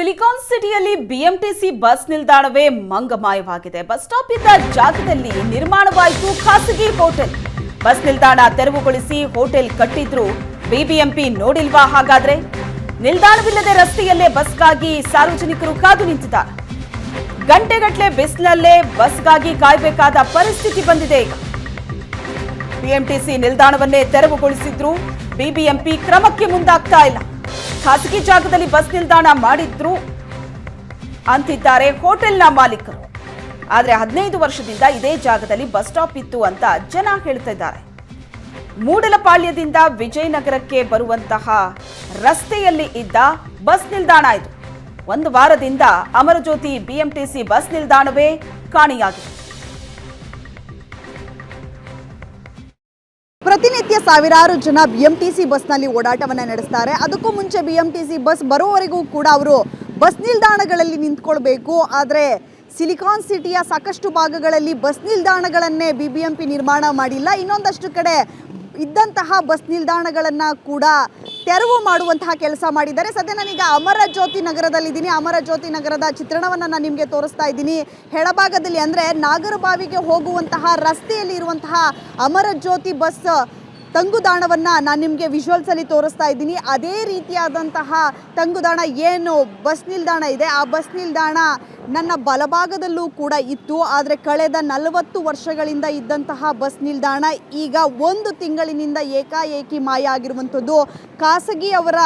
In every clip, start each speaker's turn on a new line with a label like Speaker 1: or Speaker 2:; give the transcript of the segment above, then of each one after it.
Speaker 1: Silicon ಸಿಟಿಯಲ್ಲಿ BMTC bus ನಿಲ್ದಾಣವೇ ಮಂಗಮಾಯವಾಗಿದೆ. ಬಸ್ ಸ್ಟಾಪ್ ಇದ್ದ ಜಾಗದಲ್ಲಿ ನಿರ್ಮಾಣವಾಯಿತು ಖಾಸಗಿ ಹೋಟೆಲ್. ಬಸ್ ನಿಲ್ದಾಣ ತೆರವುಗೊಳಿಸಿ ಹೋಟೆಲ್ ಕಟ್ಟಿದ್ರು ಬಿಬಿಎಂಪಿ ನೋಡಿಲ್ವಾ ಹಾಗಾದ್ರೆ? ನಿಲ್ದಾಣವಿಲ್ಲದೆ ರಸ್ತೆಯಲ್ಲೇ ಬಸ್ಗಾಗಿ ಸಾರ್ವಜನಿಕರು ಕಾದು ನಿಂತಿದ್ದಾರೆ. ಗಂಟೆಗಟ್ಟಲೆ ಬಿಸಿಲಲ್ಲೇ ಬಸ್ಗಾಗಿ ಕಾಯಬೇಕಾದ ಪರಿಸ್ಥಿತಿ ಬಂದಿದೆ ಬಿಎಂಟಿಸಿ ನಿಲ್ದಾಣವನ್ನೇ ತೆರವುಗೊಳಿಸಿದ್ರು ಬಿಬಿಎಂಪಿ ಕ್ರಮಕ್ಕೆ ಮುಂದಾಗ್ತಾ ಇಲ್ಲ. ಖಾಸಗಿ ಜಾಗದಲ್ಲಿ ಬಸ್ ನಿಲ್ದಾಣ ಮಾಡಿದ್ರು ಅಂತಿದ್ದಾರೆ ಹೋಟೆಲ್ನ ಮಾಲೀಕರು. ಆದರೆ ಹದಿನೈದು ವರ್ಷದಿಂದ ಇದೇ ಜಾಗದಲ್ಲಿ ಬಸ್ ಸ್ಟಾಪ್ ಇತ್ತು ಅಂತ ಜನ ಹೇಳ್ತಾ ಇದ್ದಾರೆ ಮೂಡಲಪಾಳ್ಯದಿಂದ ವಿಜಯನಗರಕ್ಕೆ ಬರುವಂತಹ ರಸ್ತೆಯಲ್ಲಿ ಇದ್ದ ಬಸ್ ನಿಲ್ದಾಣ ಇದು. ಒಂದು ವಾರದಿಂದ ಅಮರಜ್ಯೋತಿ ಬಿಎಂಟಿಸಿ ಬಸ್ ನಿಲ್ದಾಣವೇ ಕಾಣೆಯಾಗಿದೆ.
Speaker 2: ಪ್ರತಿನಿತ್ಯ ಸಾವಿರಾರು ಜನ ಬಿಎಂಟಿಸಿ ಬಸ್ನಲ್ಲಿ ಓಡಾಟವನ್ನು ನಡೆಸ್ತಾರೆ. ಅದಕ್ಕೂ ಮುಂಚೆ ಬಿಎಂಟಿಸಿ ಬಸ್ ಬರೋವರೆಗೂ ಕೂಡ ಅವರು ಬಸ್ ನಿಲ್ದಾಣಗಳಲ್ಲಿ ನಿಂತ್ಕೊಳ್ಬೇಕು. ಆದರೆ ಸಿಲಿಕಾನ್ ಸಿಟಿಯ ಸಾಕಷ್ಟು ಭಾಗಗಳಲ್ಲಿ ಬಸ್ ನಿಲ್ದಾಣಗಳನ್ನೇ ಬಿ ಬಿ ಎಂ ನಿರ್ಮಾಣ ಮಾಡಿಲ್ಲ. ಇನ್ನೊಂದಷ್ಟು ಕಡೆ ಇದ್ದಂತಹ ಬಸ್ ನಿಲ್ದಾಣಗಳನ್ನು ಕೂಡ ತೆರವು ಮಾಡುವಂತಹ ಕೆಲಸ ಮಾಡಿದ್ದಾರೆ. ಸದ್ಯ ನಾನೀಗ ಅಮರ ಜ್ಯೋತಿ ನಗರದಲ್ಲಿದ್ದೀನಿ. ಅಮರ ಜ್ಯೋತಿ ನಗರದ ಚಿತ್ರಣವನ್ನು ನಾನು ನಿಮಗೆ ತೋರಿಸ್ತಾ ಇದ್ದೀನಿ. ಎಡಭಾಗದಲ್ಲಿ ಅಂದರೆ ನಾಗರಬಾವಿಗೆ ಹೋಗುವಂತಹ ರಸ್ತೆಯಲ್ಲಿ ಇರುವಂತಹ ಅಮರ ಜ್ಯೋತಿ ಬಸ್ ತಂಗುದಾಣವನ್ನು ನಾನು ನಿಮಗೆ ವಿಜುವಲ್ಸಲ್ಲಿ ತೋರಿಸ್ತಾ ಇದ್ದೀನಿ. ಅದೇ ರೀತಿಯಾದಂತಹ ತಂಗುದಾಣ ಏನು? ಬಸ್ ನಿಲ್ದಾಣ ಇದೆ. ಆ ಬಸ್ ನಿಲ್ದಾಣ ನನ್ನ ಬಲಭಾಗದಲ್ಲೂ ಕೂಡ ಇತ್ತು. ಆದರೆ ಕಳೆದ ನಲವತ್ತು ವರ್ಷಗಳಿಂದ ಇದ್ದಂತಹ ಬಸ್ ನಿಲ್ದಾಣ ಈಗ ಒಂದು ತಿಂಗಳಿನಿಂದ ಏಕಾಏಕಿ ಮಾಯ ಆಗಿರುವಂಥದ್ದು. ಖಾಸಗಿಯವರ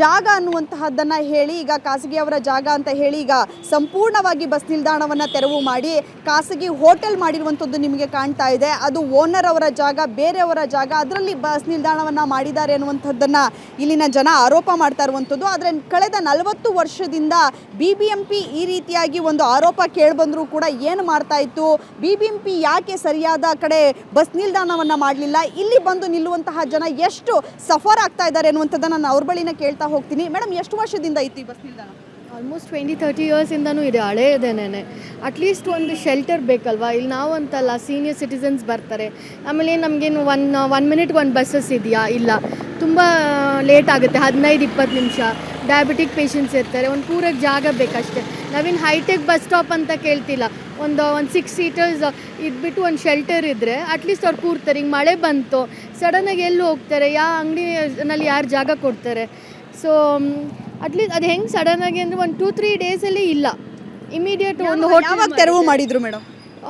Speaker 2: ಜಾಗ ಅನ್ನುವಂತಹದ್ದನ್ನು ಹೇಳಿ, ಈಗ ಖಾಸಗಿಯವರ ಜಾಗ ಅಂತ ಹೇಳಿ ಈಗ ಸಂಪೂರ್ಣವಾಗಿ ಬಸ್ ನಿಲ್ದಾಣವನ್ನು ತೆರವು ಮಾಡಿ, ಖಾಸಗಿ ಹೋಟೆಲ್ ಮಾಡಿರುವಂಥದ್ದು ನಿಮಗೆ ಕಾಣ್ತಾ ಇದೆ. ಅದು ಓನರ್ ಅವರ ಜಾಗ ಬೇರೆಯವರ ಜಾಗ, ಅದರಲ್ಲಿ ಬಸ್ ನಿಲ್ದಾಣವನ್ನು ಮಾಡಿದ್ದಾರೆ ಅನ್ನುವಂಥದ್ದನ್ನು ಇಲ್ಲಿನ ಜನ ಆರೋಪ ಮಾಡ್ತಾ ಇರುವಂಥದ್ದು ಆದರೆ ಕಳೆದ ನಲವತ್ತು ವರ್ಷದಿಂದ ಬಿ ಬಿ ಎಂ ಈ ರೀತಿಯಾಗಿ ಒಂದು ಆರೋಪ ಕೇಳಿಬಂದರೂ ಕೂಡ ಏನು ಮಾಡ್ತಾ ಇತ್ತು? ಬಿ ಬಿ ಎಂ ಯಾಕೆ ಸರಿಯಾದ ಕಡೆ ಬಸ್ ನಿಲ್ದಾಣವನ್ನು ಮಾಡಲಿಲ್ಲ? ಇಲ್ಲಿ ಬಂದು ನಿಲ್ಲುವಂತಹ ಜನ ಎಷ್ಟು ಸಫರ್ ಆಗ್ತಾ ಇದ್ದಾರೆ ಅನ್ನುವಂಥದ್ದನ್ನು ನಾನು ಅವ್ರ ಬಳಿನ ಕೇಳ್ತಾ ಹೋಗ್ತೀನಿ. ಮೇಡಮ್, ಎಷ್ಟು ವರ್ಷದಿಂದ ಇತ್ತು ಈ ಬಸ್ ನಿಲ್ದಾಣ?
Speaker 3: ಆಲ್ಮೋಸ್ಟ್ ಟ್ವೆಂಟಿ ತರ್ಟಿ ಇಯರ್ಸಿಂದನೂ ಇದೆ, ಹಳೇ ಇದೇನೆ ಅಟ್ಲೀಸ್ಟ್ ಒಂದು ಶೆಲ್ಟರ್ ಬೇಕಲ್ವಾ? ಇಲ್ಲಿ ನಾವು ಅಂತಲ್ಲ ಸೀನಿಯರ್ ಸಿಟಿಸನ್ಸ್ ಬರ್ತಾರೆ. ಆಮೇಲೆ ನಮಗೇನು ಒನ್ ಒನ್ ಮಿನಿಟ್ ಒಂದು ಬಸ್ಸಸ್ ಇದೆಯಾ? ಇಲ್ಲ. ತುಂಬ ಲೇಟ್ ಆಗುತ್ತೆ, ಹದಿನೈದು, ಇಪ್ಪತ್ತು ನಿಮಿಷ. ಡಯಾಬಿಟಿಕ್ ಪೇಷಂಟ್ಸ್ ಇರ್ತಾರೆ, ಒಂದು ಪೂರಕ್ಕೆ ಜಾಗ ಬೇಕಷ್ಟೇ. ನಾವಿನ್ನು ಹೈಟೆಕ್ ಬಸ್ ಸ್ಟಾಪ್ ಅಂತ ಕೇಳ್ತಿಲ್ಲ. ಒಂದು ಒಂದು ಸಿಕ್ಸ್ ಸೀಟರ್ಸ್ ಇದ್ಬಿಟ್ಟು ಒಂದು ಶೆಲ್ಟರ್ ಇದ್ದರೆ ಅಟ್ಲೀಸ್ಟ್ ಅವ್ರು ಕೂರ್ತಾರೆ ಹಿಂಗೆ ಮಳೆ ಬಂತು ಸಡನ್ನಾಗಿ ಎಲ್ಲೂ ಹೋಗ್ತಾರೆ? ಯಾವ ಅಂಗಡಿನಲ್ಲಿ ಯಾರು ಜಾಗ ಕೊಡ್ತಾರೆ? ಸೊ ಅಟ್ಲೀಸ್ಟ್ ಅದು ಹೆಂಗೆ ಸಡನ್ನಾಗಿ ಅಂದರೆ ಒಂದು ಟೂ ತ್ರೀ ಡೇಸಲ್ಲಿ ಇಲ್ಲ. ಇಮಿಡಿಯೇಟ್ ಒಂದು
Speaker 2: ಯಾವಾಗ ತೆರವು ಮಾಡಿದ್ರು. ಮೇಡಮ್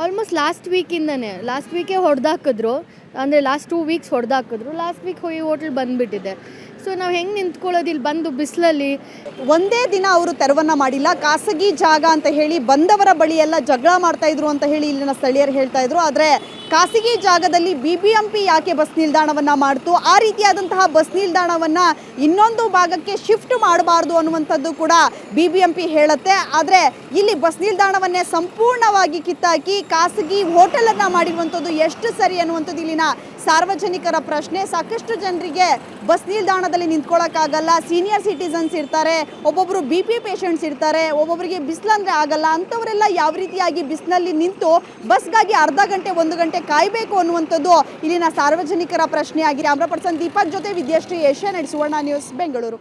Speaker 3: ಆಲ್ಮೋಸ್ಟ್ ಲಾಸ್ಟ್ ವೀಕಿಂದನೇ ಲಾಸ್ಟ್ ವೀಕೇ ಹೊಡೆದಾಕಿದ್ರು. ಅಂದರೆ ಲಾಸ್ಟ್ ಟೂ ವೀಕ್ಸ್ ಹೊಡೆದಾಕಿದ್ರು. ಲಾಸ್ಟ್ ವೀಕ್ ಹೋಗಿ ಹೋಟೆಲ್ ಬಂದುಬಿಟ್ಟಿದೆ. ಸೊ ನಾವು ಹೆಂಗೆ ನಿಂತ್ಕೊಳ್ಳೋದು? ಇಲ್ಲಿ ಬಂದು ಬಿಸಿಲಲ್ಲಿ.
Speaker 2: ಒಂದೇ ದಿನ ಅವರು ತೆರವನ್ನು ಮಾಡಿಲ್ಲ. ಖಾಸಗಿ ಜಾಗ ಅಂತ ಹೇಳಿ ಬಂದವರ ಬಳಿ ಎಲ್ಲ ಜಗಳ ಮಾಡ್ತಾ ಇದ್ರು ಅಂತ ಹೇಳಿ ಇಲ್ಲಿನ ಸ್ಥಳೀಯರು ಹೇಳ್ತಾ ಇದ್ರು. ಆದರೆ ಖಾಸಗಿ ಜಾಗದಲ್ಲಿ ಬಿ ಬಿ ಎಂ ಪಿ ಯಾಕೆ ಬಸ್ ನಿಲ್ದಾಣವನ್ನು ಮಾಡ್ತು? ಆ ರೀತಿಯಾದಂತಹ ಬಸ್ ನಿಲ್ದಾಣವನ್ನು ಇನ್ನೊಂದು ಭಾಗಕ್ಕೆ ಶಿಫ್ಟ್ ಮಾಡಬಾರ್ದು ಅನ್ನುವಂಥದ್ದು ಕೂಡ ಬಿ ಬಿ ಎಂ ಪಿ ಹೇಳುತ್ತೆ. ಆದರೆ ಇಲ್ಲಿ ಬಸ್ ನಿಲ್ದಾಣವನ್ನೇ ಸಂಪೂರ್ಣವಾಗಿ ಕಿತ್ತಾಕಿ ಖಾಸಗಿ ಹೋಟೆಲನ್ನು ಮಾಡಿರುವಂಥದ್ದು ಎಷ್ಟು ಸರಿ ಅನ್ನುವಂಥದ್ದು ಇಲ್ಲಿನ ಸಾರ್ವಜನಿಕರ ಪ್ರಶ್ನೆ, ಸಾಕಷ್ಟು ಜನರಿಗೆ ಬಸ್ ನಿಲ್ದಾಣದಲ್ಲಿ ನಿಂತ್ಕೊಳ್ಳೋಕ್ಕಾಗಲ್ಲ ಸೀನಿಯರ್ ಸಿಟಿಸನ್ಸ್ ಇರ್ತಾರೆ ಒಬ್ಬೊಬ್ಬರು ಬಿ ಪಿ ಪೇಷಂಟ್ಸ್ ಇರ್ತಾರೆ ಒಬ್ಬೊಬ್ಬರಿಗೆ ಬಿಸಿಲಂದ್ರೆ ಆಗಲ್ಲ, ಅಂಥವರೆಲ್ಲ ಯಾವ ರೀತಿಯಾಗಿ ಬಿಸಿಲಲ್ಲಿ ನಿಂತು ಬಸ್ಗಾಗಿ ಅರ್ಧ ಗಂಟೆ, ಒಂದು ಗಂಟೆ ಕಾಯಬೇಕು ಅನ್ನುವಂಥದ್ದು ಇಲ್ಲಿನ ಸಾರ್ವಜನಿಕರ ಪ್ರಶ್ನೆ ಆಗಿದೆ ಆಮ್ರ ಪರ್ಸನ್ ದೀಪಕ್ ಜೊತೆ ವಿದ್ಯಾಶ್ರೀ ಏಷ್ಯಾನೆಟ್ ಸುವರ್ಣ ನ್ಯೂಸ್, ಬೆಂಗಳೂರು.